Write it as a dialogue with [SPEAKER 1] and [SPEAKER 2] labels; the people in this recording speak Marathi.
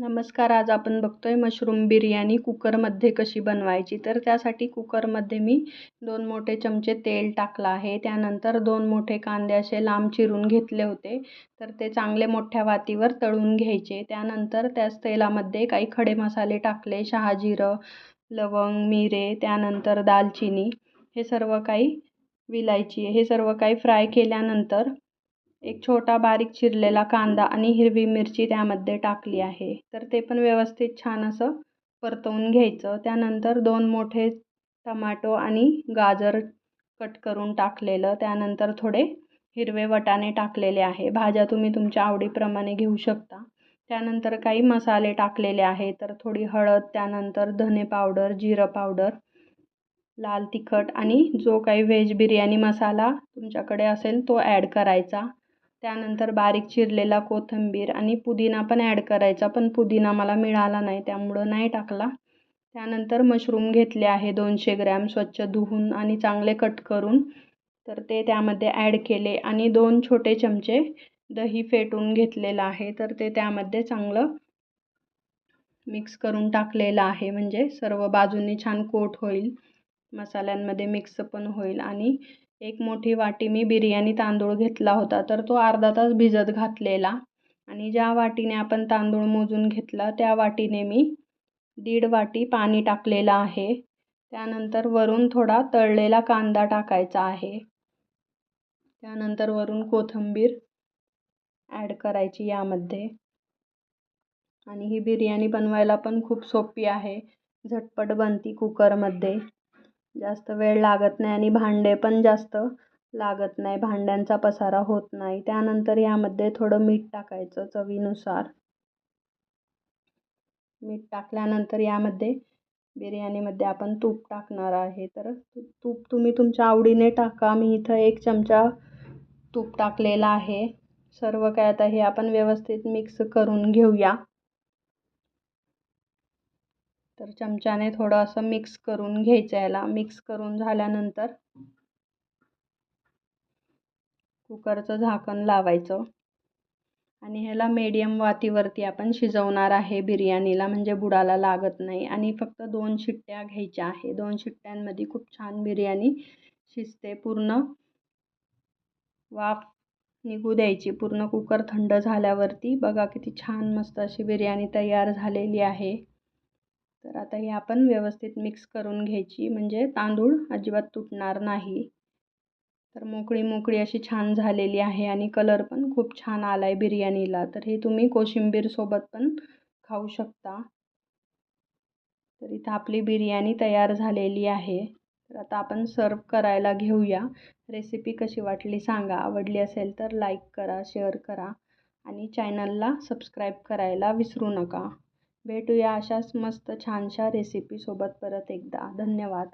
[SPEAKER 1] नमस्कार आज आपण बघतोय मशरूम बिर्याणी कुकरमध्ये कशी बनवायची. तर त्यासाठी कुकरमध्ये मी दोन मोठे चमचे तेल टाकलं आहे. त्यानंतर दोन मोठे कांदे असे लांब चिरून घेतले होते. तर ते चांगले मोठ्या वातीवर तळून घ्यायचे. त्यानंतर त्याच तेलामध्ये काही खडे मसाले टाकले शहाजिरं लवंग मिरे त्यानंतर दालचिनी. हे सर्व काही विलायची हे सर्व काही फ्राय केल्यानंतर एक छोटा बारीक चिरलेला कांदा आणि हिरवी मिरची त्यामध्ये टाकली आहे. तर ते पण व्यवस्थित छान असं परतवून घ्यायचं. त्यानंतर दोन मोठे टमाटो आणि गाजर कट करून टाकलेलं. त्यानंतर थोडे हिरवे वटाणे टाकलेले आहे. भाज्या तुम्ही तुमच्या आवडीप्रमाणे घेऊ शकता. त्यानंतर काही मसाले टाकलेले आहे. तर थोडी हळद त्यानंतर धने पावडर जिरं पावडर लाल तिखट आणि जो काही व्हेज बिर्याणी मसाला तुमच्याकडे असेल तो ॲड करायचा. त्यानंतर बारीक चिरलेला कोथिंबीर आणि पुदिना पण ॲड करायचा पण पुदिना मला मिळाला नाही त्यामुळं नाही टाकला. त्यानंतर मशरूम घेतले आहे दोनशे ग्रॅम स्वच्छ धुवून आणि चांगले कट करून. तर ते त्यामध्ये ॲड केले आणि दोन छोटे चमचे दही फेटून घेतलेलं आहे तर ते त्यामध्ये चांगलं मिक्स करून टाकलेलं आहे म्हणजे सर्व बाजूंनी छान कोट होईल. मसाल्यांमध्ये मिक्स पण होईल. आणि एक मोठी वाटी मी बिर्याणी तांदूळ घेतला होता तर तो अर्धा तास भिजत घातलेला. आणि ज्या वाटीने आपण तांदूळ मोजून घेतला त्या वाटीने मी दीड वाटी पाणी टाकलेलं आहे. त्यानंतर वरून थोडा तळलेला कांदा टाकायचा आहे. त्यानंतर वरून कोथिंबीर ॲड करायची यामध्ये. आणि ही बिर्याणी बनवायला पण खूप सोपी आहे. झटपट बनती कुकरमध्ये जास्त वेळ लागत नाही आणि भांडे पण जास्त लागत नाही. भांड्यांचा पसारा होत नाही. त्यानंतर यामध्ये थोडं मीठ टाकायचं चवीनुसार. मीठ टाकल्यानंतर यामध्ये बिर्याणीमध्ये आपण तूप टाकणार आहे. तर तूप तुम्ही तुमच्या आवडीने टाका. मी इथं एक चमचा तूप टाकलेला आहे. सर्व काय आता हे आपण व्यवस्थित मिक्स करून घेऊया. तर चमच्याने थोडं असं मिक्स करून घ्यायचं याला. मिक्स करून झाल्यानंतर कुकरचं झाकण लावायचं. आणि ह्याला मीडियम वातीवरती आपण शिजवणार आहे बिर्याणीला म्हणजे बुडाला लागत नाही. आणि फक्त दोन शिट्ट्या घ्यायच्या आहे. दोन शिट्ट्यांमध्ये खूप छान बिर्याणी शिजते. पूर्ण वाफ निघू द्यायची. पूर्ण कुकर थंड झाल्यावरती बघा किती छान मस्त अशी बिर्याणी तयार झालेली आहे. तर आता ही आपण व्यवस्थित मिक्स करून घ्यायची. म्हणजे तांदूळ अजिबात तुटणार नाही. तर मोकळी मोकळी अशी छान झालेली आहे आणि कलर पण खूप छान आला आहे बिर्याणीला. तर हे तुम्ही कोशिंबीरसोबत पण खाऊ शकता. तर इथं आपली बिर्याणी तयार झालेली आहे. तर आता आपण सर्व करायला घेऊया. रेसिपी कशी वाटली सांगा. आवडली असेल तर लाईक करा शेअर करा आणि चॅनलला सबस्क्राईब करायला विसरू नका. भेटूया अशाच मस्त छानशा रेसिपीसोबत परत एकदा. धन्यवाद.